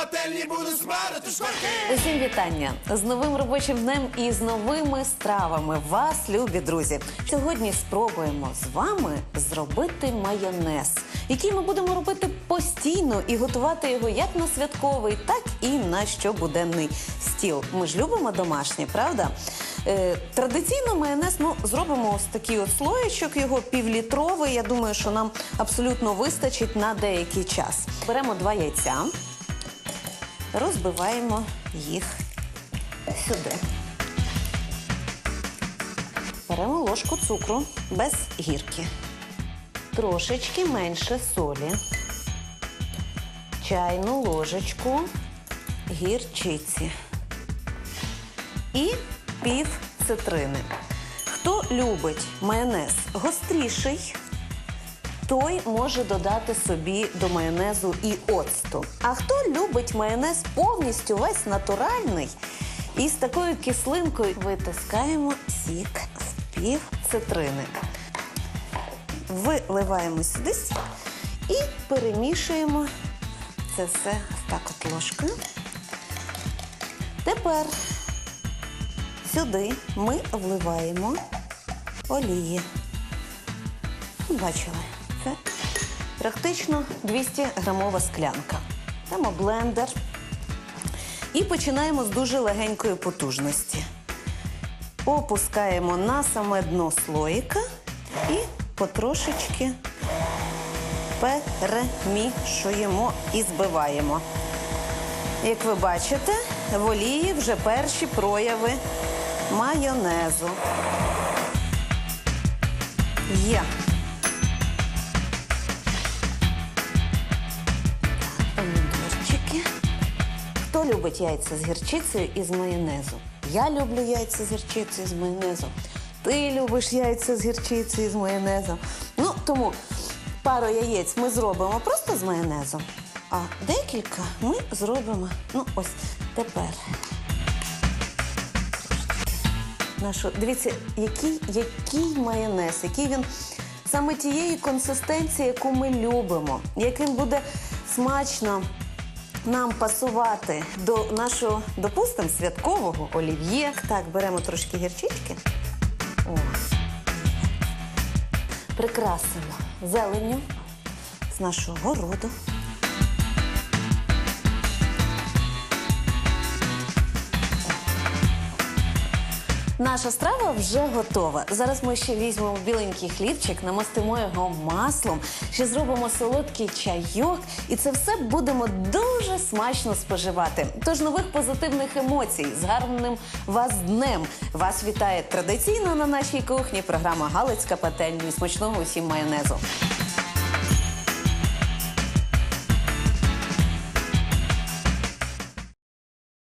пательні буду смарити шкварки. Усім вітання з новим робочим днем і з новими стравами. Вас, любі друзі. Сьогодні спробуємо з вами зробити майонез, який ми будемо робити постійно і готувати його як на святковий, так і на щобуденний стіл. Ми ж любимо домашнє, правда? Е, традиційно майонез ну, зробимо ось такий от слоєчок, його півлітровий. Я думаю, що нам абсолютно вистачить на деякий час. Беремо два яйця. Розбиваємо їх сюди. Беремо ложку цукру без гірки. Трошечки менше солі. Чайну ложечку гірчиці. І пів цитрини. Хто любить майонез гостріший, той може додати собі до майонезу і оцту. А хто любить майонез повністю весь натуральний і з такою кислинкою витискаємо сік з пів цитрини. Виливаємо сюди і перемішуємо це все так от ложкою. Тепер сюди ми вливаємо олії. Бачили, це практично 200 грамова склянка. Беремо блендер. І починаємо з дуже легенької потужності. Опускаємо на саме дно слоїка і потрошечки перемішуємо і збиваємо. Як ви бачите, в олії вже перші прояви майонезу. Є. Хто любить яйця з гірчицею і з майонезу? Я люблю яйця з гірчицею і з майонезом. Ти любиш яйця з гірчицею і з майонезом. Ну, тому пару яєць ми зробимо просто з майонезом, а декілька ми зробимо. Ну, ось тепер. Нашу, дивіться, який, який майонез, який він саме тієї консистенції, яку ми любимо, яким буде смачно нам пасувати до нашого, допустимо, святкового олів'є. Так, беремо трошки гірчички. О. Прикрасимо зеленню з нашого городу. Наша страва вже готова. Зараз ми ще візьмемо біленький хлібчик, намастимо його маслом, ще зробимо солодкий чайок, і це все будемо дуже смачно споживати. Тож нових позитивних емоцій з гарним вас днем. Вас вітає традиційно на нашій кухні програма Галицька пательня. Смачного усім майонезу.